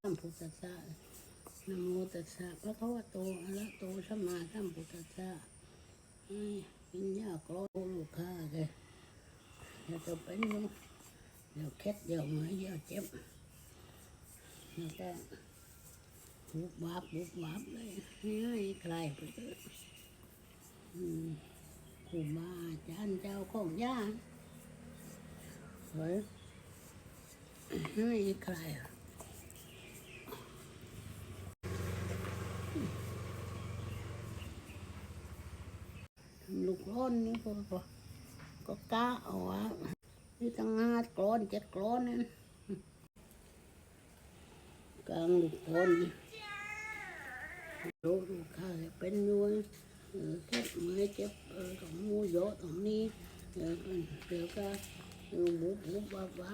สัมพุทธะนโมตัสสะพระคะวะโตอะระโตสัมมาสัมพุทธัสสะปิญญาโกรลูกค้าเลยเดี๋ยวจะเป็นเดี๋ยวเคล็ดเดี๋ยวเหมือเดี๋ยวเจ็บแล้วก็บุบวับบุบวับเลยง่ายคลไปเลยครูบาอาจานเจ้าของย่า เฮ้ยเฮ้ยใครอะลูกร้อนนี่ก็ก็ก็กล้าเอาวะนี่ตั้งห้ากรอนเจ็ดกรอนนั่นกลางลูกร้อนรู้ลูกค้าเป็นอยู่เออแค่เมื่อยเจ็บเออของมูโยะตรงนี้เออเดี๋ยวก็ เออบุบบุบวับวั